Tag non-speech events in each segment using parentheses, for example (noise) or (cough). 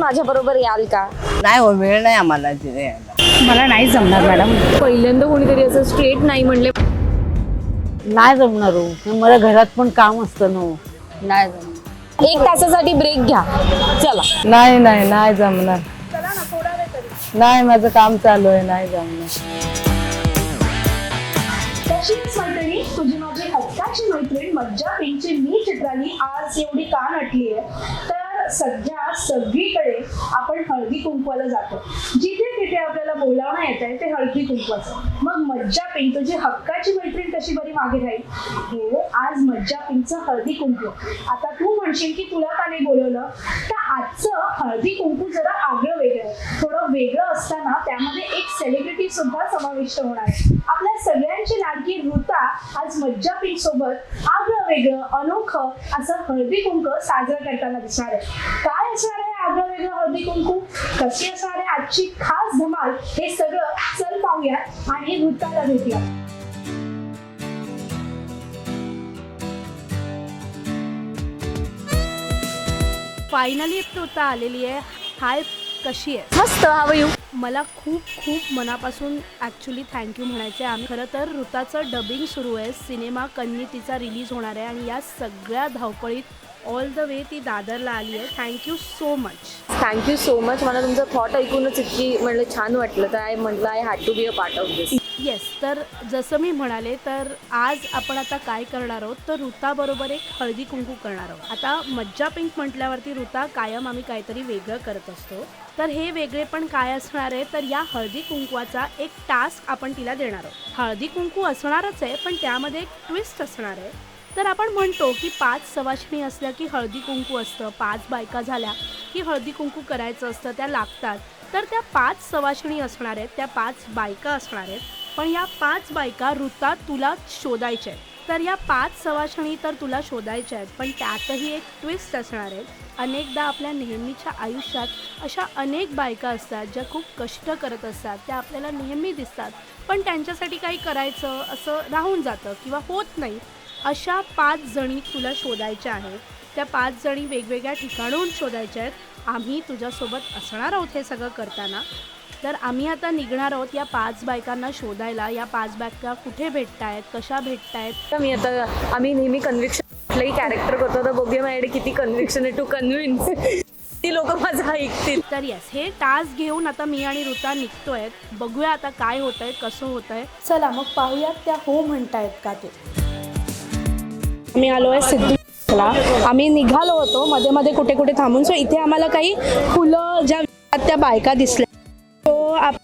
माझ्या बरोबर याल का? नाही हो वेळ नाही आम्हाला तिथे यायला. मला नाही जमणार मॅडम. पहिल्यांदा कोणीतरी असं स्ट्रेट नाही म्हणले. नाही जमणार हो. मला घरात पण काम असतं ना हो. नाही जमणार. एक तासासाठी ब्रेक घ्या. चला. नाही नाही नाही जमणार. नाही माझं काम चालू आहे नाही जमणार. तशीच मैत्रिणी तुझी माझी हक्काची मैत्रीण मज्जा मी चित्राली आज एवढी का नटली आहे. तर सध्या सगळीकडे आपण हळदी कुंकवाला जातो. जिथे तिथे आपल्याला बोलावणं येत आहे ते हळदी कुंकवाचं. मग मज्जा पिंक तुझी हक्काची मैत्रीण कशी बरी मागे राहील? हे आज मज्जा पिंकचं हळदी कुंकू. आता तू म्हणशील की तुला का नाही बोलवलं? तर आजचं हळदी कुंकू जरा आगळं वेगळं. आहे थोडं वेगळं असताना त्यामध्ये एक सेलिब्रेट सुद्धा समाविष्ट होणार. आहे आपल्या सगळ्यांची लाडकी ऋता आज मज्जा सोबत आगळं वेगळं अनोखं असं हळदी कुंक साजरं करताना दिसणार आहे. काय असणार आहे आगळं वेगळं हळदी कुंकू? कशी असणार आहे आजची खास धमाल? हे सगळं चल पाहूयात आणि ऋताला भेटूया फायनली ऋता आलेली आहे. हाय कशी आहे? मस्त हवं यू मला खूप खूप मनापासून ॲक्च्युली थँक्यू म्हणायचं आहे आम्ही खरं तर ऋताचं डबिंग सुरू आहे. सिनेमा कन्नी तिचा रिलीज होणार आहे आणि या सगळ्या धावपळीत ऑल द वे ती दादरला आली आहे. Thank you so much thank you so much मला तुमचं थॉट ऐकूनच इतकी म्हणलं छान वाटलं. तर आय म्हटलं I had to be a part of this yes तर जसं मी म्हणाले तर आज आपण आता काय करणार आहोत? तर ऋताबरोबर एक हळदी कुंकू करणार आहोत. आता मज्जा पिंक म्हटल्यावरती ऋता कायम आम्ही काहीतरी वेगळं करत असतो. तर हे वेगळे पण काय असणार आहे? तर या हळदी कुंकवाचा एक टास्क आपण तिला देणार आहोत. हळदी कुंकू असणारच आहे पण त्यामध्ये एक ट्विस्ट असणार आहे. तर आपण म्हणतो की पाच सवाशिणी असल्या की हळदी कुंकू असतं पाच बायका झाल्या की हळदी कुंकू करायचं असतं त्या लागतात. तर त्या पाच सवाशिणी असणार आहेत त्या पाच बायका असणार आहेत. पण या पाच बायका ऋतात तुला शोधायच्या आहेत. तर या पाच सवाशणी तर तुला शोधायच्या आहेत पण त्यातही एक ट्विस्ट असणार आहे. अनेकदा आपल्या नेहमीच्या आयुष्यात अशा अनेक बायका असतात ज्या खूप कष्ट करत असतात. त्या आपल्याला नेहमी दिसतात. पण त्यांच्यासाठी काही करायचं असं राहून जातं किंवा होत नाही अशा पाच जणी तुला शोधायच्या आहेत. त्या पाच जणी वेगवेगळ्या ठिकाणून शोधायच्या आहेत. आम्ही तुझ्यासोबत असणार आहोत हे सगळं करताना. तर आम्ही आता निघणार आहोत या पाच बायकांना शोधायला. या पाच बायका कुठे भेटत आहेत कशा भेटत आहेत तर मी आता आम्ही नेहमी कन्व्हिक्शन कुठलंही कॅरेक्टर करतो. तर बघूया माझ्याकडे किती कन्व्हिक्शन आहे. टू कन्व्हिन्स ती लोक माझं ऐकतील. तर येस हे टास्क घेऊन आता मी आणि ऋता निघतोय. बघूया आता काय होत आहे कसं होत आहे चला मग पाहूयात त्या हो म्हणतायत का ते. आम्ही आलो आहे सिद्धूला आम्ही निघालो होतो. मध्ये मध्ये कुठे कुठे थांबून. सो इथे आम्हाला काही फुलं ज्या त्या बायका दिसल्या तो आप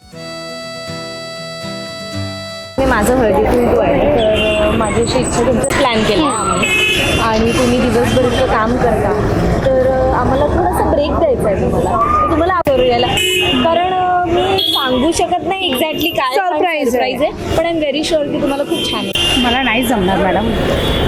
मी माझं हळदी कुंकू आहे तर माझी अशी इच्छा तुमचं प्लॅन केला आम्ही. आणि तुम्ही दिवसभर इतकं काम करता. तर आम्हाला थोडासा ब्रेक द्यायचा आहे तुम्हाला. तुम्हाला करू यायला. कारण मी सांगू शकत नाही एक्झॅक्टली काय. सरप्राईज आहे. पण आय एम व्हेरी शुअर की तुम्हाला खूप छान आहे. मला नाही जमणार मॅडम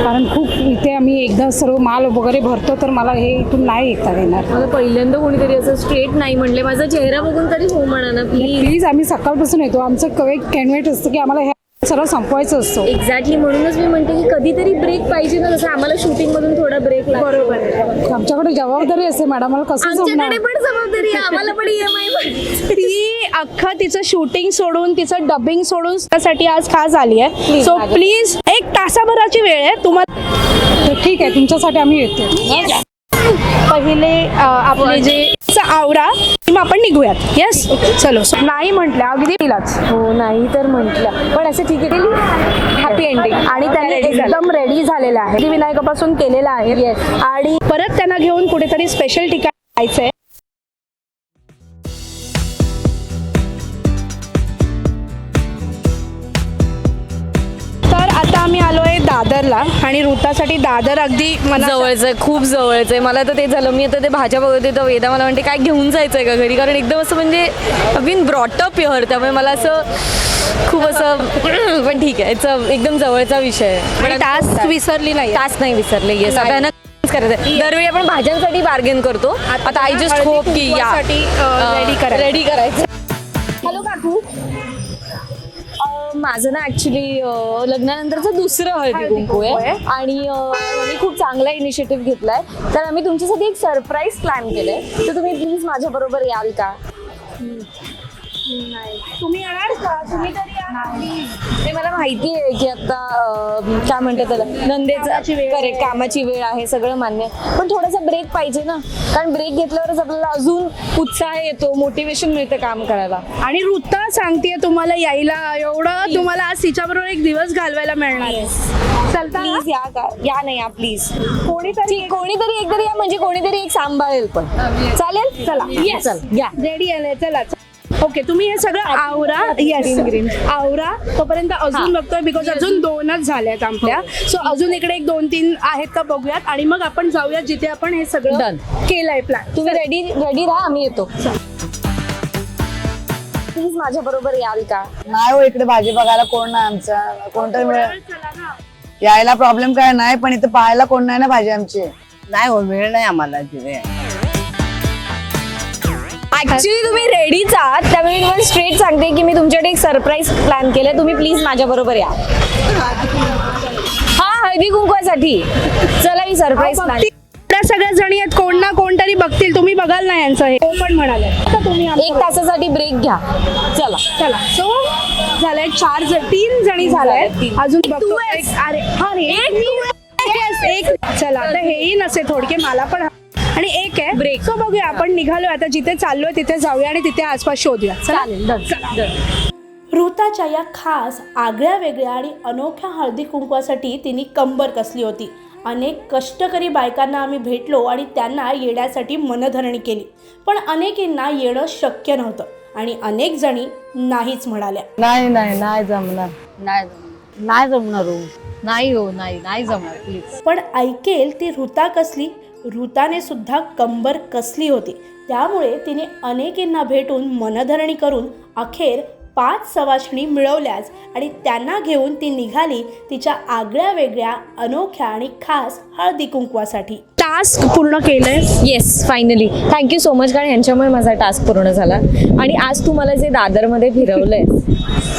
कारण खूप इथे आम्ही एकदा सर्व माल वगैरे भरतो तर मला हे इथून नाही येता येणार. मला पहिल्यांदा कोणीतरी असं स्ट्रेट नाही म्हणले. माझा चेहरा बघून तरी हो म्हणा ना प्लीज प्लीज आम्ही सकाळपासून येतो. आमचं क- एक कॅन्वेट असतं की आम्हाला हे सर्व संपवायचं असतं. एक्झॅक्टली म्हणूनच मी म्हणते की कधीतरी ब्रेक पाहिजे ना जसं आम्हाला शूटिंग मधून थोडा ब्रेक बरोबर आमच्याकडे जबाबदारी असते मॅडम मला कसं आमच्याकडे पण जबाबदारी आहे आम्हाला पण ईएमआय ती अख्खं तिचं शूटिंग सोडून तिचं डबिंग सोडून त्यासाठी आज खास आली आहे. सो प्लीज एक तासाभराची वेळ आहे. तुम्हाला ठीक आहे तुमच्यासाठी आम्ही येतो. पहिले आपले जे चा आवरा मग आपण निघूयात. येस चलो. नाही म्हटलं अगदी तिलाच हो नाही तर म्हटलं पण असं ठीक आहे. हॅपी एंडिंग आणि त्यांनी एकदम रेडी झालेलं आहे. विनायकापासून केलेलं आहे. आणि परत त्यांना घेऊन कुठेतरी स्पेशल ठिकाणी जायचंय. दादरला आणि ऋतासाठी दादर अगदी मना जवळचं आहे खूप जवळचं आहे. मला तर ते झालं. मी आता ते भाज्या बघत होते तर वेदा मला म्हणते काय घेऊन जायचं आहे का घरी? कारण एकदम असं म्हणजे बीन ब्रॉटअप युअर त्यामुळे मला असं खूप असं (clears throat) पण ठीक आहे. एकदम जवळचा विषय आहे. टास्क विसरली नाही टास्क नाही. विसरले येस करायचं दरवेळी आपण भाज्यांसाठी बार्गेन करतो. आता आय जस्ट होप की या. रेडी करायचं. हॅलो काकू. माझं ना ऍक्च्युली लग्नानंतरचं दुसरं हळदी कुंकू आहे. आणि मी खूप चांगला इनिशिएटिव्ह घेतलाय. तर आम्ही तुमच्यासाठी एक सरप्राईज प्लॅन केलंय. तर तुम्ही प्लीज माझ्या बरोबर याल का? तुम्ही येणार का तुम्ही तरी या. ते मला माहिती आहे की आता अं, काय म्हणतात त्याला नंदेचं करेक्ट कामाची वेळ आहे सगळं मान्य आहे. पण थोडासा ब्रेक पाहिजे ना कारण ब्रेक घेतल्यावरच आपल्याला अजून उत्साह येतो मोटिवेशन मिळतं काम करायला आणि ऋता सांगतेय तुम्हाला यायला एवढं तुम्हाला आज तिच्याबरोबर एक दिवस घालवायला मिळणार आहे चलता ना? प्लीज या का या नाही या प्लीज कोणीतरी ठीक कोणीतरी एकतरी या म्हणजे कोणीतरी एक सांभाळेल पण चालेल चला चल या रेडी आले चला ओके तुम्ही हे सगळं आवरा. येस आवरा. तोपर्यंत अजून बघतोय बिकॉज अजून दोनच झाल्यात आपल्या सो अजून इकडे एक दोन तीन आहेत का बघूयात. आणि मग आपण जाऊया जिथे आपण हे सगळं. केलंय प्लॅन तुम्ही रेडी रेडी राहा आम्ही येतो. प्लीज माझ्या बरोबर याल का? नाही हो इकडे भाजी बघायला कोण नाही आमचा. कोणतरी मिळेल. यायला प्रॉब्लेम काय नाही पण इथे पाहायला कोण नाही ना भाजी आमची. नाही हो वेळ नाही आम्हाला वेळ. ऍक्च्युली तुम्ही रेडीच आहात. त्यामुळे मी तुम्हाला स्ट्रेट सांगते की मी तुमच्याकडे एक सरप्राईज प्लॅन केलंय. तुम्ही प्लीज माझ्या बरोबर या. हा हळदी कुंकवासाठी. चला मी सरप्राईज प्लॅन त्या सगळ्या जणी आहेत. कोण ना कोण तरी बघतील. तुम्ही बघाल ना यांचं हे. हो पण म्हणाले. आता तुम्ही एक तासासाठी ब्रेक घ्या. चला. चला. सो झालंय चार जण. तीन जणी झालाय तीन. अजून बघतो. एक- अरे हा रे. Yes, एक चला. आता हेही नसे थोडके. मला पण आणि एक आहे Break. सो बघूया आपण निघालोय आता जिथे चाललोय तिथे जाऊया आणि तिथे आसपास शोधूया. चला? चालेल. ऋताच्या या खास आगळ्या वेगळ्या आणि अनोख्या हळदी कुंकवासाठी तिने कंबर कसली होती. अनेक कष्टकरी बायकांना आम्ही भेटलो आणि त्यांना येण्यासाठी मनधरणी केली. पण अनेकींना येणं शक्य नव्हतं आणि अनेक जणी नाहीच म्हणाल्या. नाही नाही नाही जमणार. नाही जमणार. नाही जमणार हो. नाही हो नाही नाही जमणार प्लीज पण ऐकेल ती ऋता कसली? ऋताने सुद्धा कंबर कसली होती. त्यामुळे तिने अनेकींना भेटून मनधरणी करून अखेर पाच सवाशणी मिळवल्याच आणि त्यांना घेऊन ती निघाली तिच्या आगळ्या वेगळ्या अनोख्या आणि खास हळदी कुंकवासाठी. टास्क पूर्ण केलंय? Yes finally thank you so much कारण यांच्यामुळे माझा टास्क पूर्ण झाला. आणि आज तू मला जे दादरमध्ये फिरवलंय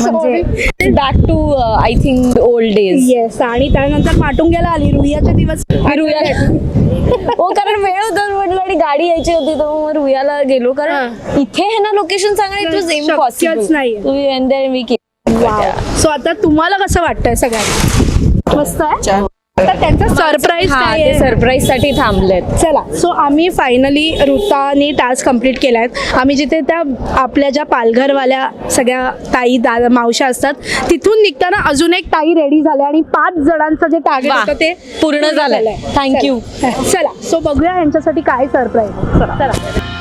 म्हणजे back to I think old days yes आणि त्यानंतर माटुंग्याला आली रुयाचे दिवस. हो कारण वेळ होता म्हटलं आणि गाडी यायची होती तर मग रुयाला गेलो. कारण इथे हे ना लोकेशन सांगणं इट इम्पॉसिबल नाहीये. तुम्ही. सो आता तुम्हाला कसं वाटतंय सगळ्यात मस्त आहे. आता त्यांचा सरप्राईज हा ते सरप्राईजसाठी थांबलेत चला सो आम्ही फायनली ऋताने टास्क कंप्लीट केला आहे आम्ही जिथे त्या आपल्या ज्या पालघरवाल्या सगळ्या ताई दादा मावशा असतात तिथून निघताना अजून एक ताई रेडी झाल्या आणि पाच जणांचं जे टार्गेट वा, होतं ते पूर्ण झालंय. Thank you. चला. चला सो बघूया यांच्यासाठी काय सरप्राईज चला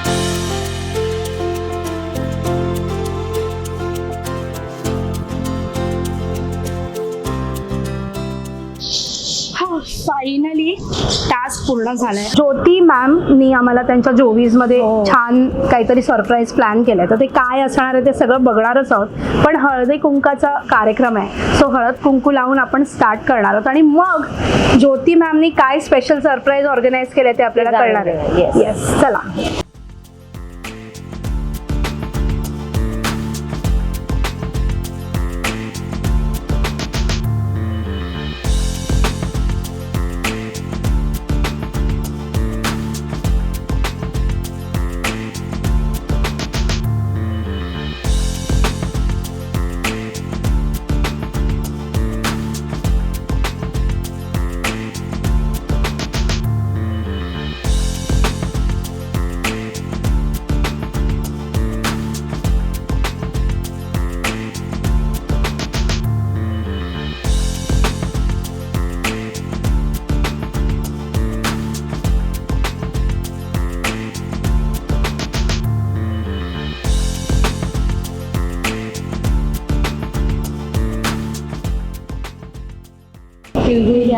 फायनली टास्क पूर्ण झालाय. ज्योती मॅमनी आम्हाला त्यांच्या जोवीजमध्ये छान काहीतरी सरप्राईज प्लॅन केलंय. तर ते काय असणार आहे ते सगळं बघणारच आहोत. पण हळदी कुंकाचा कार्यक्रम आहे. सो हळद कुंकू लावून आपण स्टार्ट करणार आहोत. आणि मग ज्योती मॅमनी काय स्पेशल सरप्राईज ऑर्गनाईज केलंय ते आपल्याला कळणार आहे. येस चला.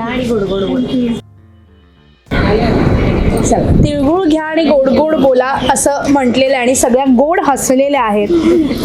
ആടി കൊടുക്കോളൂ चला तिळगुळ घ्या आणि गोड गोड बोला असं म्हटलेलं आहे आणि सगळ्या गोड हसलेल्या आहेत.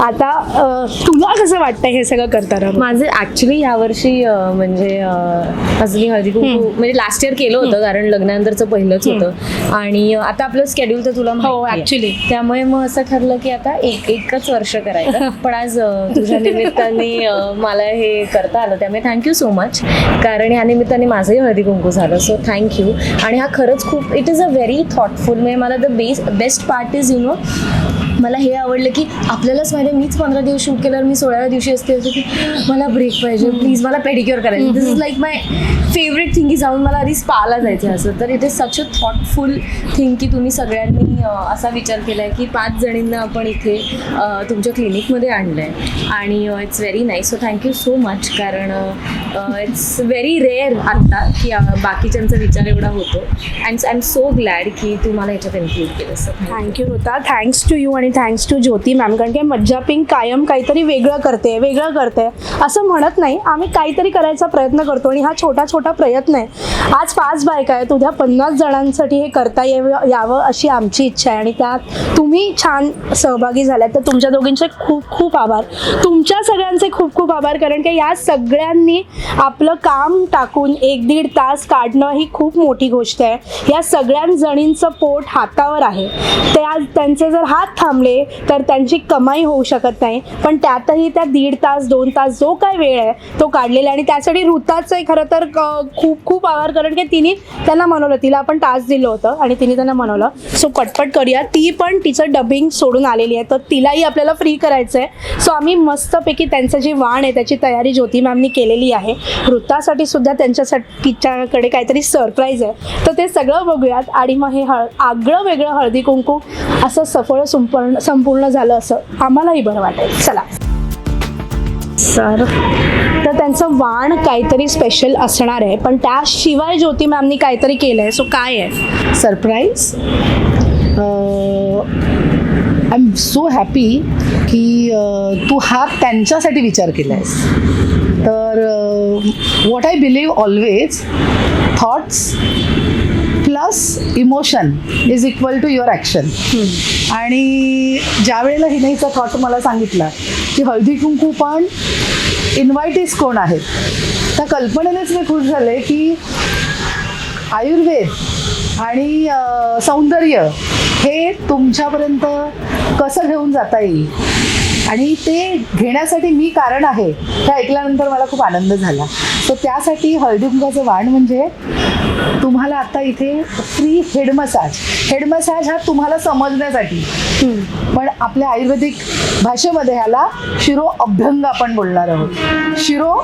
आता अं, तुला कसं वाटतंय हे सगळं करताना? माझे ऍक्च्युली यावर्षी अं, म्हणजे अं, माझं मी हळदी कुंकू म्हणजे लास्ट इयर केलं होतं कारण लग्नानंतरचं पहिलंच होतं. आणि अं, आता आपलं शेड्यूल तर तुला हो, माहिती आहे. actually. त्यामुळे मग असं ठरलं की आता एक एकच वर्ष करायचं. (laughs) पण आज अं, तुझ्या निमित्ताने अं, मला हे करता आलं. त्यामुळे थँक्यू सो मच कारण या निमित्ताने माझंही हळदी कुंकू झालं. सो थँक्यू आणि हा खरंच खूप it is a very thoughtful म्हणजे मला the best best part is you know मला हे आवडलं की आपल्यालाच माहिती आहे, मीच पंधरा दिवस शूट केल्यावर मी सोळाव्या दिवशी असते असं की मला ब्रेक पाहिजे प्लीज मला पेडिक्युअर करायचं. This is like my favourite thing की जाऊन मला आधी स्पाला जायचं आहे असं. तर it is such a thoughtful thing की तुम्ही सगळ्यांनी असा विचार केला आहे की पाच जणींना आपण इथे तुमच्या क्लिनिकमध्ये आणलं आहे आणि it's very nice so thank you so much कारण इट्स व्हेरी रेअर आत्ता की बाकीच्यांचा विचार एवढा होतो. And I am so glad की तू मला ह्याच्यात इन्क्लूड केलं सर थँक्यू होता थँक्स टू यू आणि थँक्स टू ज्योती मॅम कारण की मज्जा पिंक कायम काहीतरी वेगळं करते वेगळं करते. असं म्हणत नाही आम्ही काहीतरी करायचा प्रयत्न करतो आणि हा छोटा छोटा प्रयत्न आहे. आज पाच बायका आहेत उद्या पन्नास जणांसाठी हे करता यावं यावं अशी आमची इच्छा आहे. आणि त्यात तुम्ही छान सहभागी झाल्यात तर तुमच्या दोघींचे खूप खूप आभार. तुमच्या सगळ्यांचे खूप खूप आभार कारण की या सगळ्यांनी आपलं काम टाकून एक दीड तास काढणं ही खूप मोठी गोष्ट आहे. या सगळ्या जणींचं पोट हातावर आहे. ते आज त्यांचे जर हात थांबले तर त्यांची कमाई होऊ शकत नाही. पण त्यातही त्या दीड तास दोन तास जो काय वेळ आहे तो काढलेला आहे. आणि त्यासाठी ऋताचं खरं तर खूप खूप आभार. कारण की तिने त्यांना म्हणवलं तिला आपण तास दिलं होतं आणि तिने त्यांना म्हणवलं सो पटपट करूया. ती पण तिचं डबिंग सोडून आलेली आहे. तर तिलाही आपल्याला फ्री करायचं आहे. सो आम्ही मस्तपैकी त्यांचं जे वाण आहे त्याची तयारी ज्योती मॅमनी केलेली आहे. वृत्तासाठी सुद्धा त्यांच्यासाठी तिच्याकडे काहीतरी सरप्राईज आहे. तर ते सगळं बघूयात. आणि मग हे हळ आगळं वेगळं हळदी कुंकू असं सफळ संपूर्ण संपूर्ण झालं असं आम्हालाही बरं वाटेल. चला. सर तर त्यांचं वाण काहीतरी स्पेशल असणार आहे पण त्याशिवाय ज्योती मॅमनी काहीतरी केलं आहे सो काय आहे? Surprise I am so happy की तू हा त्यांच्यासाठी विचार केला आहेस तर what I believe always thoughts plus emotion is equal to your action आणि ज्या वेळेला हिनेचा थॉट मला सांगितला की हळदी कुंकू पण इन्व्हायटीज कोण आहेत? त्या कल्पनेनेच मी खुश झाले की आयुर्वेद आणि सौंदर्य हे तुमच्यापर्यंत कसं घेऊन जाता येईल? आणि ते घेण्यासाठी मी कारण आहे हे ऐकल्यानंतर मला खूप आनंद झाला. सो त्यासाठी हळदी कुंकाचं वाण म्हणजे तुम्हाला आता इथे free head massage head massage हा तुम्हाला समजण्यासाठी. पण आपल्या आयुर्वेदिक भाषेमध्ये ह्याला शिरो अभ्यंग आपण बोलणार आहोत. शिरो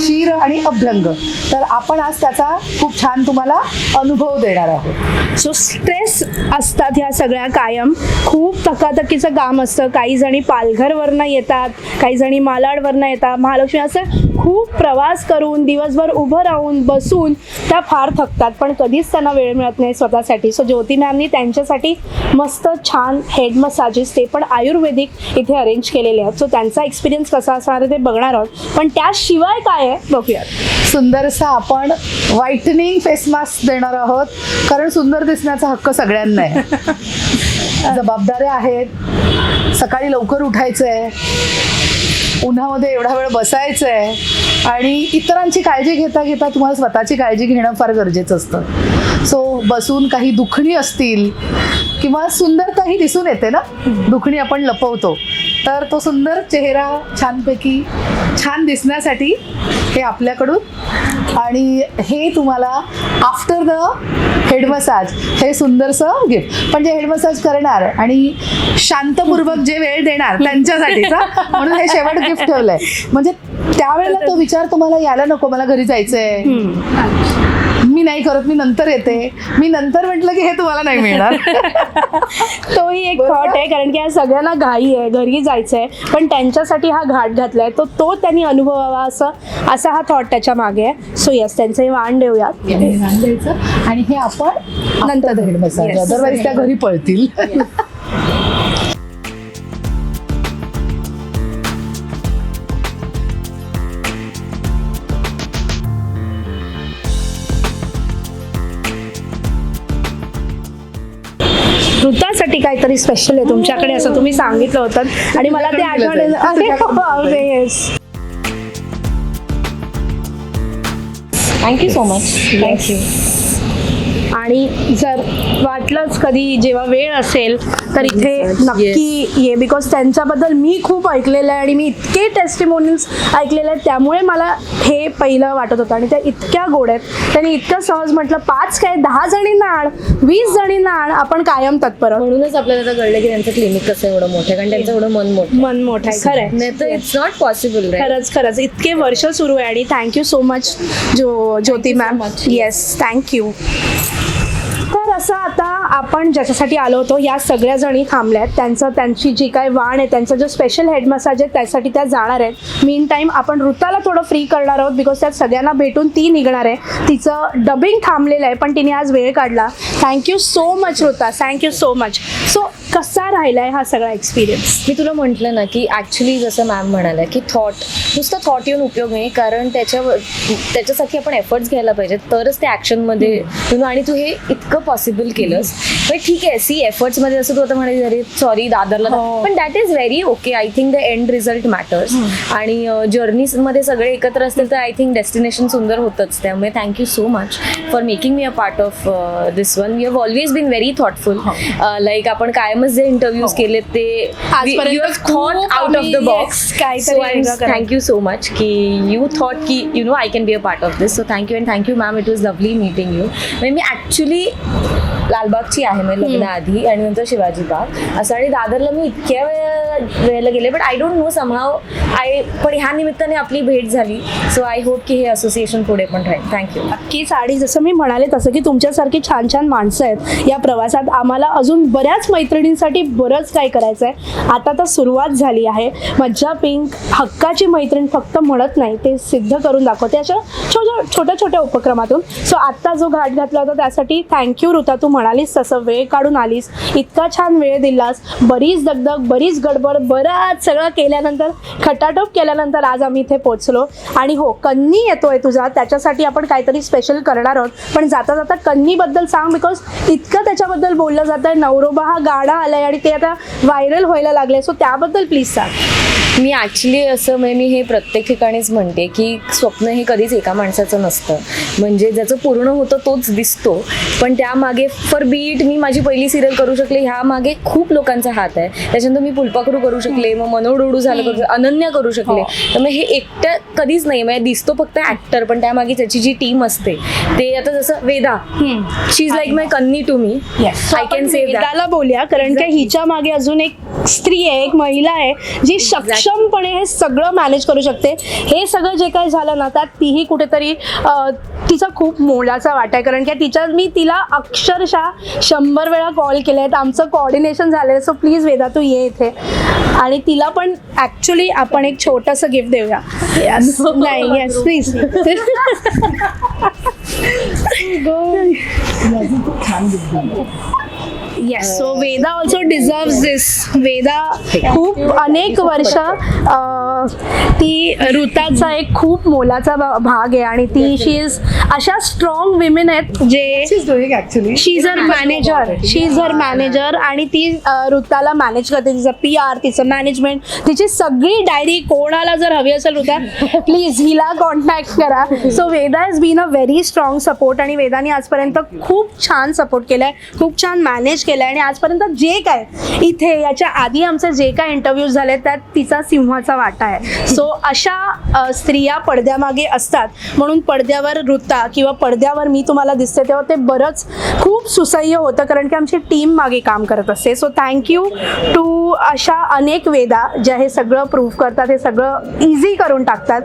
शिर आणि अभ्यंग. तर आपण आज त्याचा खूप छान तुम्हाला अनुभव देणार आहोत. सो स्ट्रेस असतात ह्या सगळ्या कायम. खूप थकाथकीचं काम असतं. काही जणी पालघरवरनं येतात काही जणी मालाडवरनं येतात. महालक्ष्मी असं खूप प्रवास करून दिवसभर उभं राहून बसून त्या फार थकतात पण कधीच त्यांना वेळ मिळत नाही स्वतःसाठी. सो ज्योती मॅमनी त्यांच्यासाठी मस्त छान हेड मसाजेस ते पण आयुर्वेदिक इथे अरेंज केलेले आहेत. सो त्यांचा एक्सपिरियन्स कसा असणार आहे ते बघणार आहोत. पण त्याशिवाय काय आहे बघूयात. सुंदरसा आपण व्हाईटनिंग फेस मास्क देणार आहोत. कारण सुंदर दिसण्याचा हक्क सगळ्यांना आहे. (laughs) जबाबदाऱ्या आहेत. सकाळी लवकर उठायचं आहे उन्हामध्ये एवढा वेळ बसायचं आहे आणि इतरांची काळजी घेता घेता तुम्हाला स्वतःची काळजी घेणं फार गरजेचं असतं. सो बसून काही दुखणी असतील किंवा सुंदरताही दिसून येते ना? दुखणी आपण लपवतो. तर तो सुंदर चेहरा छानपैकी छान दिसण्यासाठी हे आपल्याकडून आणि हे तुम्हाला आफ्टर द हेड मसाज हे सुंदरसं गिफ्ट पण जे हेड मसाज करणार आणि शांतपूर्वक जे वेळ देणार त्यांच्यासाठीचा म्हणून हे शेवट गिफ्ट ठेवलंय. म्हणजे त्यावेळेला तो (laughs) विचार तुम्हाला यायला नको मला घरी जायचंय. मी नाही करत मी नंतर येते. मी नंतर म्हटलं की हे तुम्हाला नाही मिळणार. (laughs) तोही एक थॉट आहे कारण की या सगळ्यांना घाई आहे घरी जायचं आहे पण त्यांच्यासाठी हा घाट घातलाय. तो तो त्यांनी अनुभवावा असं असा हा थॉट त्याच्यामागे आहे. सो येस त्यांचं हे वाण देऊयात. हे ध्यान द्यायचं. आणि हे आपण नंतर. अदरवाईज त्या घरी पळतील. काहीतरी स्पेशल आहे तुमच्याकडे असं तुम्ही सांगितलं होतं. आणि मला ते आठवण अरे yes thank you so much thank you आणि जर वाटलंच कधी जेव्हा वेळ असेल तर इथे नक्की ये. बिकॉज त्यांच्याबद्दल मी खूप ऐकलेलं आहे आणि मी इतके टेस्टिमोनियल्स ऐकलेले आहेत त्यामुळे मला हे पहिलं वाटत होतं. आणि त्या इतक्या गोड आहेत. त्यांनी इतकं सहज म्हटलं पाच काय? दहा जणींना आण वीस जणींना आण आपण कायम तत्पर. म्हणूनच आपल्याला कळलं की त्यांचं क्लिनिक कसं एवढं मोठं कारण त्यांचं एवढं मन मोठं मन मोठं आहे. खरं आहे नाही तर इट्स नॉट पॉसिबल खरंच खरंच. इतके वर्ष सुरू आहे आणि थँक्यू सो मच जो ज्योती मॅम येस थँक्यू असं आता आपण ज्याच्यासाठी आलो होतो या सगळ्या जणी थांबल्या आहेत त्यांचं त्यांची जी काय वाण आहे त्यांचा जो स्पेशल हेड मसाज आहे त्यासाठी त्या जाणार आहेत. मीन टाईम आपण ऋताला थोडं फ्री करणार आहोत बिकॉज त्यात सगळ्यांना भेटून ती निघणार आहे. तिचं डबिंग थांबलेलं आहे पण तिने आज वेळ काढला. Thank you so much Ruta. Thank you so much so कसा राहिला आहे हा सगळा एक्सपिरियन्स मी तुला म्हटलं ना की ॲक्च्युली जसं मॅम म्हणाल्या की थॉट नुसतं थॉट येऊन उपयोग नाही कारण त्याच्यावर त्याच्यासाठी आपण एफर्ट्स घ्यायला पाहिजेत तरच ते ॲक्शनमध्ये know, आणि तू हे इतकं पॉसिबल केलंस. पण ठीक आहे सी एफर्ट्समध्ये असं तू आता म्हणाली अरे सॉरी दादरला हो. पण that is very okay I think the end result matters आणि जर्नीमध्ये सगळे एकत्र असतील तर आय थिंक डेस्टिनेशन सुंदर होतंच. त्यामुळे thank you so much for making me a part of this one you have always been very thoughtful like आपण कायमच जे इंटरव्ह्यूज केले ते. आजपर्यंत थॉट खूप out of the box. Thank you so much की यू थॉट की you know I can be a part of this so thank you and thank you ma'am it was lovely meeting you म्हणजे मी actually लालबागची आहे म्हणजे लग्नाआधी आणि नंतर शिवाजी बाग. असं आणि दादरला मी इतक्या वेळा वेळेला गेले but I don't know somehow I पण ह्या निमित्ताने आपली भेट झाली. सो आय होप की हे असोसिएशन पुढे पण राहील. थँक्यू नक्कीच आणि जसं मी म्हणाले तसं की तुमच्यासारखी छान छान माणसं आहेत या प्रवासात. आम्हाला अजून बऱ्याच मैत्रिणींसाठी बरंच काय करायचं आहे आता तर सुरुवात झाली आहे. मज्जा पिंक हक्काची मैत्रीण फक्त म्हणत नाही ते सिद्ध करून दाखवते अशा छोट्या छोट्या छोट्या उपक्रमातून. सो आत्ता जो घाट घातला होता त्यासाठी थँक्यू ऋता. तू म्हणालीस तसं वेळ काढून आलीस. इतका छान वेळ दिलास. बरीच दगदग बरीच गडबड बराच सगळं केल्यानंतर खटाटोप केल्यानंतर आज आम्ही इथे पोचलो आणि हो कन्नी येतोय तुझा. त्याच्यासाठी आपण काहीतरी स्पेशल करणार आहोत. पण जाता जाता कन्नीबद्दल सांग बिकॉज इतकं त्याच्याबद्दल बोललं जातं आहे नवरोबा हा गाडा आलाय आणि ते आता व्हायरल व्हायला लागले सो त्याबद्दल प्लीज सांग. मी ॲक्च्युली असं म्हणजे मी हे प्रत्येक ठिकाणीच म्हणते की स्वप्न हे कधीच एका माणसाचं नसतं. म्हणजे ज्याचं पूर्ण होतं तोच दिसतो. पण त्यामागे फॉर बीट मी माझी पहिली सिरियल करू शकले ह्या मागे खूप लोकांचा हात आहे. त्याच्यानंतर मी फुलपाखरू करू शकले मग मनोडोडू झालं करू अनन्या करू शकले. त्यामुळे हे एकटं कधीच नाही म्हणजे दिसतो फक्त ऍक्टर पण त्यामागे त्याची जी टीम असते ते आता जसं Veda. She is like my कन्नी to me I can say वेदाला बोलूया कारण की हिच्या मागे अजून एक स्त्री आहे एक महिला आहे जी सक्षमपणे हे सगळं मॅनेज करू शकते. हे सगळं जे काही झालं ना त्यात तीही कुठेतरी तिचा खूप मोलाचा वाटा आहे. कारण की तिच्या मी तिला अक्षरशः शंभर वेळा कॉल केले आहेत आमचं कॉर्डिनेशन झालेलं. सो प्लीज वेदा तू ये इथे. आणि तिला पण ॲक्च्युली आपण एक छोटंसं गिफ्ट देऊया. (laughs) नाही yes please (laughs) (laughs) yes so Veda also deserve this Veda खूप अनेक वर्ष ती ऋताचा एक खूप मोलाचा भाग आहे आणि ती शी इज अशा स्ट्रॉंग विमेन आहेत जे she is her manager she is her manager आणि ती ऋताला मॅनेज करते. तिचं पी आर तिचं मॅनेजमेंट तिची सगळी डायरी कोणाला जर हवी असेल ऋता प्लीज हिला कॉन्टॅक्ट करा. So Veda is been a very strong support आणि वेदाने आजपर्यंत खूप छान सपोर्ट केलाय. खूप छान मॅनेज केलं आणि आजपर्यंत जे काय इथे याच्या आधी आमचे जे काय इंटरव्ह्यूज झाले त्यात तिचा सिंहाचा वाटा आहे. सो अशा स्त्रिया पडद्यामागे असतात. म्हणून पडद्यावर ऋता किंवा पडद्यावर मी तुम्हाला दिसते तेव्हा ते बरंच खूप सुसह्य होतं कारण की आमची टीम मागे काम करत असते. सो थँक्यू टू अशा अनेक वेदा ज्या हे सगळं प्रूव्ह करतात हे सगळं इझी करून टाकतात.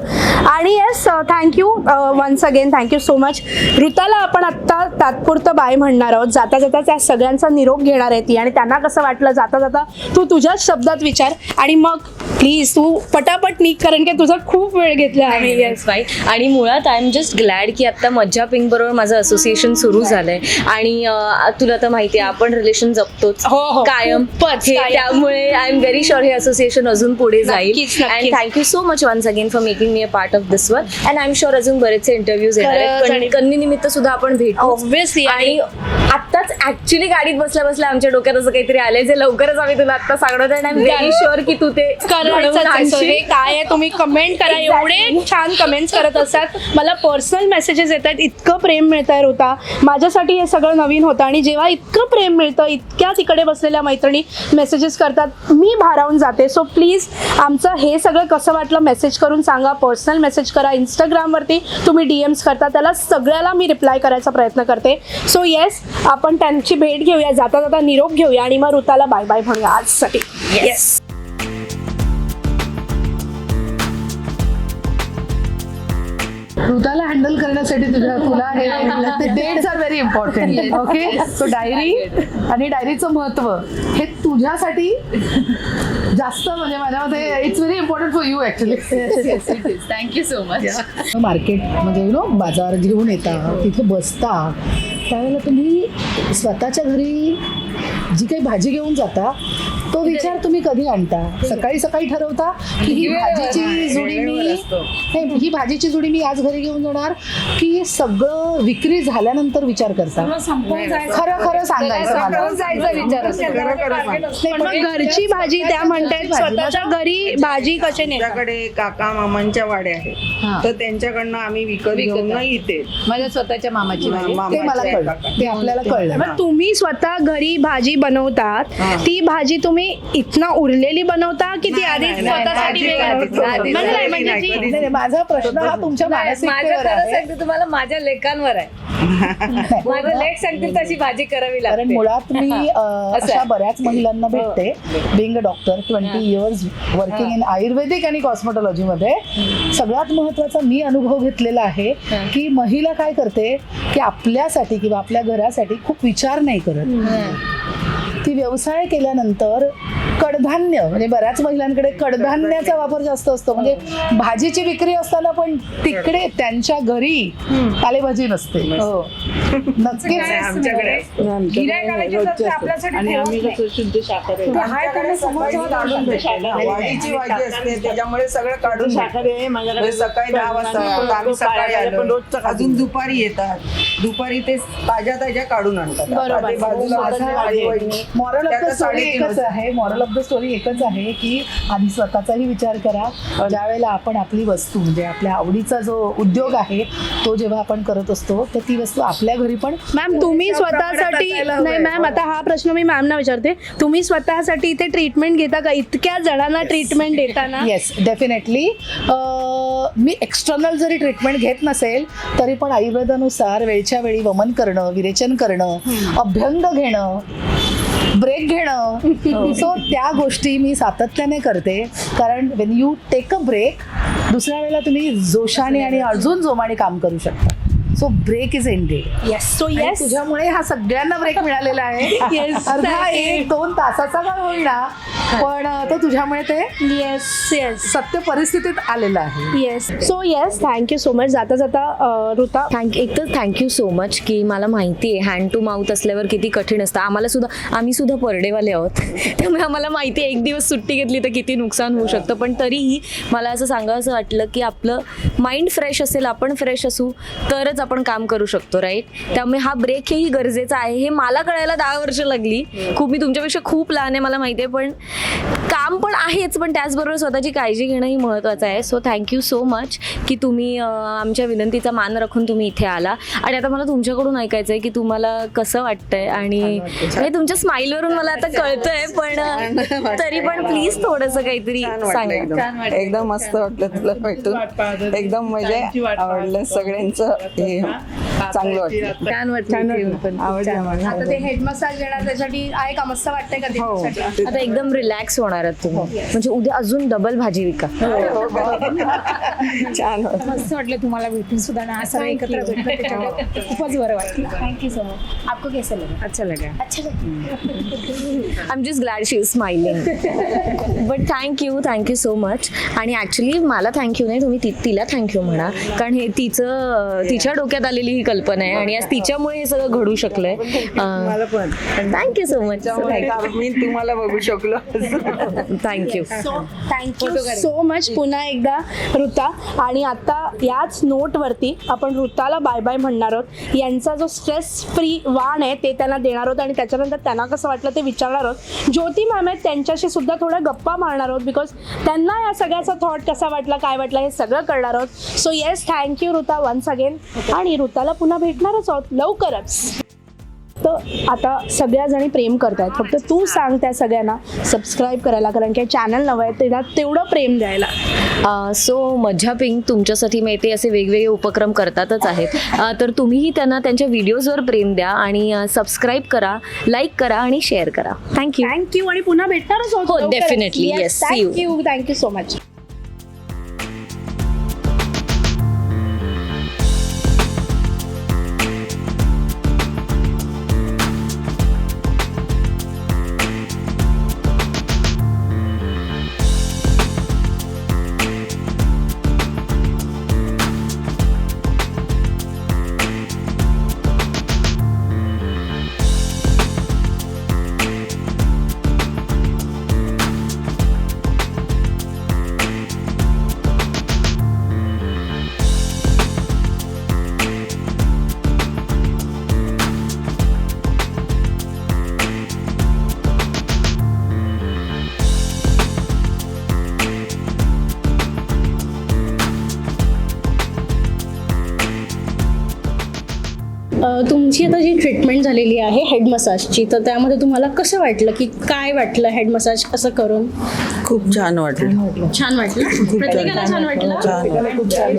आणि yes thank you once again thank you so much ऋताला आपण आत्ता तात्पुरतं बाय म्हणणार आहोत. जाता जाता त्या सगळ्यांचा निरोप घेणार आहे ती. आणि त्यांना कसं वाटलं जाता जाता तू तुझ्याच शब्दात विचार. आणि मग प्लीज तू पटापट निघ कारण की तुझा खूप वेळ घेतला आम्ही. येस बाय आणि मुळात आय एम जस्ट ग्लॅड की आता मज्जा पिंक बरोबर माझं असोसिएशन सुरू झालंय. आणि तुला तर माहिती आहे आपण रिलेशन जपतोच. हो, हो. कायम. त्यामुळे आय एम व्हेरी शुअर हे असोसिएशन अजून पुढे जाईल. And. Thank you so much once again for making me a part of this one and I am sure अजून बरेचसे इंटरव्ह्यूज येणार आहेत. निमित्त सुद्धा आपण भेटू. Obviously. आणि आत्ताच ऍक्च्युली गाडीत बसल्या बसल्या बसल्या आमच्या डोक्यात असं काहीतरी आले जे लवकरच आम्ही तुला आता सांगणार आणि आय व्हेरी शुअर की तू ते. हे काय आहे तुम्ही कमेंट करा. एवढे छान कमेंट्स करत असतात. मला पर्सनल मेसेजेस येत आहेत. इतकं प्रेम मिळत आहे होता माझ्यासाठी हे सगळं नवीन होतं आणि जेव्हा इतकं प्रेम मिळतं इतक्या तिकडे बसलेल्या मैत्रिणी मेसेजेस करतात मी भारावून जाते. सो प्लीज आमचं हे सगळं कसं वाटलं मेसेज करून सांगा. पर्सनल मेसेज करा. इंस्टाग्रामवरती तुम्ही डी एम्स करता. त्याला सगळ्याला मी रिप्लाय करायचा प्रयत्न करते. सो येस आपण त्यांची भेट घेऊया. जाता जाता निरोप घेऊया आणि मग ऋताला बाय बाय म्हणूया आजसाठी. येस ऋताला हँडल करण्यासाठी तुझ्या (laughs) तुला हे dates are very important okay so diary आणि डायरीचं महत्त्व हे तुझ्यासाठी जास्त म्हणजे माझ्या मते it's very important for you actually thank you so much market म्हणजे यु नो बाजार घेऊन येता तिथे बसता त्यावेळेला तुम्ही स्वतःच्या घरी जी काही भाजी घेऊन जाता तो विचार तुम्ही कधी आणता? सकाळी सकाळी ठरवता की ही भाजीची जुडी मी नाही ही भाजीची जुडी मी आज घरी घेऊन जाणार की सगळं विक्री झाल्यानंतर विचार करता? खरं खरं सांगायचं घरची भाजी त्या म्हणतायत स्वतःच्या घरी भाजी कशी नेतात? आमच्याकडे काका मामांच्या वाड्या आहेत. तर त्यांच्याकडनं आम्ही विकत घेऊन नाही इथे. माझ्या स्वतःच्या मामाची ते मला कळलं. ते आपल्याला कळलं. तुम्ही स्वतः घरी भाजी बनवतात. ती भाजी तुम्ही इथनं उरलेली बनवता की ती आधी स्वतःसाठी माझा प्रश्न हा तुमच्या सांगते तुम्हाला माझ्या लेखांवर आहे. (laughs) माझं लेख सांगतील तशी भाजी करावी कारण लागते मुळात मी (laughs) अशा. बऱ्याच महिलांना भेटते. Being doctor twenty years working in ayurvedic आणि कॉस्मेटॉलॉजी मध्ये सगळ्यात महत्त्वाचा मी अनुभव घेतलेला आहे की महिला काय करते की आपल्यासाठी किंवा आपल्या घरासाठी खूप विचार नाही करत. ती व्यवसाय केल्यानंतर कडधान्य म्हणजे बऱ्याच महिलांकडे कडधान्याचा वापर जास्त असतो. म्हणजे भाजीची विक्री असताना पण तिकडे त्यांच्या घरी पालेभाजी नसते. हो. नक्कीच. त्याच्यामुळे सगळं काढून. म्हणजे सकाळी दहा वाजता आम्ही सकाळी आलो. अजून दुपारी येतात. दुपारी ते ताज्या ताज्या काढून आणतात. बाजूला माझी वहिनी. मॉरल ऑफ द स्टोरी एकच आहे मॉरल ऑफ द स्टोरी एकच आहे की आधी स्वतःचाही विचार करा. ज्या वेळेला आपण आपली वस्तू म्हणजे आपल्या आवडीचा जो उद्योग आहे तो जेव्हा आपण करत असतो तर ती वस्तू आपल्या घरी पण मॅम तुम्ही स्वतःसाठी नाही मॅम आता हा प्रश्न मी मॅमना विचारते. तुम्ही स्वतःसाठी इथे ट्रीटमेंट घेता का? इतक्या जणांना ट्रीटमेंट देताना? येस डेफिनेटली मी एक्सटर्नल जरी ट्रीटमेंट घेत नसेल तरी पण आयुर्वेदानुसार वेळच्या वेळी वमन करणं विरेचन करणं अभ्यंग घेणं ब्रेक घेणं. सो त्या गोष्टी मी सातत्याने करते. कारण when you take a break दुसऱ्या वेळेला तुम्ही जोशाने आणि अजून जोमाने काम करू शकता. So break is ended yes so yes तुझ्यामुळे हा सगळ्यांना ब्रेक मिळालेला आहे. (laughs) Yes, अर्धा. एक दोन तासाचा का होईना पण तो तुझ्यामुळे ते येस येस सत्य परिस्थितीत आलेलं आहे. Yes so yes thank you so much जाता जाता अं, ऋता थँक एक तर थँक्यू सो मच की मला माहिती आहे. हँड टू माउथ असल्यावर किती कठीण असतं. आम्हाला सुद्धा आम्ही सुद्धा परडेवाले आहोत. त्यामुळे आम्हाला माहिती आहे एक दिवस सुट्टी घेतली तर किती नुकसान होऊ शकतं. पण तरीही मला असं सांगावं वाटलं की आपलं माइंड फ्रेश असेल आपण फ्रेश असू तरच आपण काम करू शकतो राईट त्यामुळे हा ब्रेक हेही गरजेचा आहे. हे मला कळायला दहा वर्ष लागली. खूप मी तुमच्यापेक्षा खूप लहान आहे मला माहिती आहे पण काम पण आहेच पण त्याचबरोबर स्वतःची काळजी घेणंही महत्त्वाचं आहे. सो थँक्यू सो मच की तुम्ही आमच्या विनंतीचा मान राखून तुम्ही इथे आला. आणि आता मला तुमच्याकडून ऐकायचं आहे की तुम्हाला कसं वाटतंय आणि तुमच्या स्माईलवरून मला आता कळतंय पण तरी पण प्लीज थोडंसं काहीतरी सांगा. एकदम. मस्त वाटलं तुला भेटून. एकदम म्हणजे आवडलं सगळ्यांचं. हे. चांगलं वाटलं. छान वाटतं आवडलं मला आता ते हेड मसाज घेणार त्यासाठी आहे का? मस्त वाटतंय का त्याच्यासाठी आता एकदम रिलॅक्स होणार आहात तुम्ही. म्हणजे उद्या अजून डबल भाजी विका. छान वाटलं. मस्त वाटलं तुम्हाला भेटून सुद्धा ना. असं एकत्र भेटलं त्याच्यामुळे खूपच बरं वाटलं. थँक्यू सो मच आपको कैसा लगा? अच्छा लगा. अच्छा लगा. I am just glad she is smiling but thank you thank you so much आणि ॲक्च्युली मला थँक्यू नाही तुम्ही ति तिला थँक्यू म्हणा. कारण हे तिचं तिच्या डोक्यात आलेली ही कल्पना आहे आणि आज तिच्यामुळे हे सगळं घडू शकलंय. मला पण. थँक्यू सो मच मी तुम्हाला बघू शकलो. थँक्यू थँक्यू सो मच पुन्हा एकदा ऋता आणि आता याच नोटवरती आपण ऋताला बाय बाय म्हणणार आहोत. यांचा जो स्ट्रेस फ्री वाण आहे ते त्यांना देणार आहोत आणि त्याच्यानंतर त्यांना कसं वाटलं ते विचारणार आहोत. ज्योती मॅम आहेत त्यांच्याशी सुद्धा थोड्या गप्पा मारणार आहोत बिकॉज त्यांना या सगळ्याचा थॉट कसा वाटला काय वाटलं हे सगळं कळणार आहोत. So yes thank you Ruta once again आणि ऋताला पुन्हा भेटणारच आहोत लवकरच. तर आता सगळ्या जणी प्रेम करतायत. फक्त तू सांग त्या सगळ्यांना. सबस्क्राईब करायला कारण की चॅनल नवं आहे त्याला तेवढं प्रेम द्यायला. सो मज्जा पिंक तुमच्यासाठी माहिती असे वेगवेगळे उपक्रम करतातच आहेत. तर तुम्हीही त्यांना त्यांच्या व्हिडिओजवर प्रेम द्या आणि सबस्क्राईब करा लाईक करा आणि शेअर करा. थँक्यू थँक्यू आणि पुन्हा भेटणारच हो, see you. Thank you thank you so much झालेली आहे हेड मसाजची तर त्यामध्ये तुम्हाला कसं वाटलं की काय वाटलं हेड मसाज असं करून? खूप छान वाटलं. छान वाटलं. प्रत्येकाला छान. वाटलं?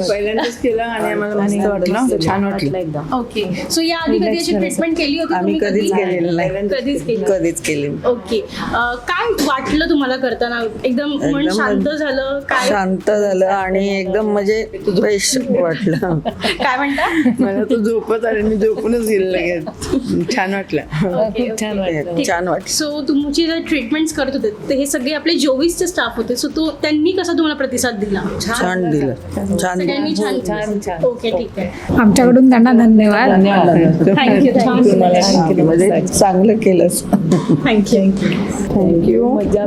पहिल्यांदाच केलं आणि आम्हाला मस्त वाटलं. छान वाटलं ओके. सो या आधी कधी अशी ट्रीटमेंट केली होती आम्ही तुम्ही कधीच कधी? केलेलं नाही. कधीच केली. कधीच केली ओके. अ, काय वाटलं तुम्हाला करताना? एकदम मन एकदम शांत झालं? काय? शांत झालं आणि एकदम म्हणजे फ्रेश वाटलं. काय म्हणता? मला तो झोपत आले. मी झोपूनच गेले लगेच. छान वाटलं. छान वाटलं. छान वाटलं. सो तुमची जे ट्रीटमेंट्स करत होते ते हे सगळे आपले जोवीसचे स्टाफ होते. सो तो त्यांनी कसा तुम्हाला प्रतिसाद दिला? छान दिलं. छान सगळ्यांनी दिलं. छान ओके ठीक आहे. आमच्याकडून त्यांना धन्यवाद. थँक्यू थँक्यू म्हणजे चांगलं केलंस. थँक्यू थँक्यू मजा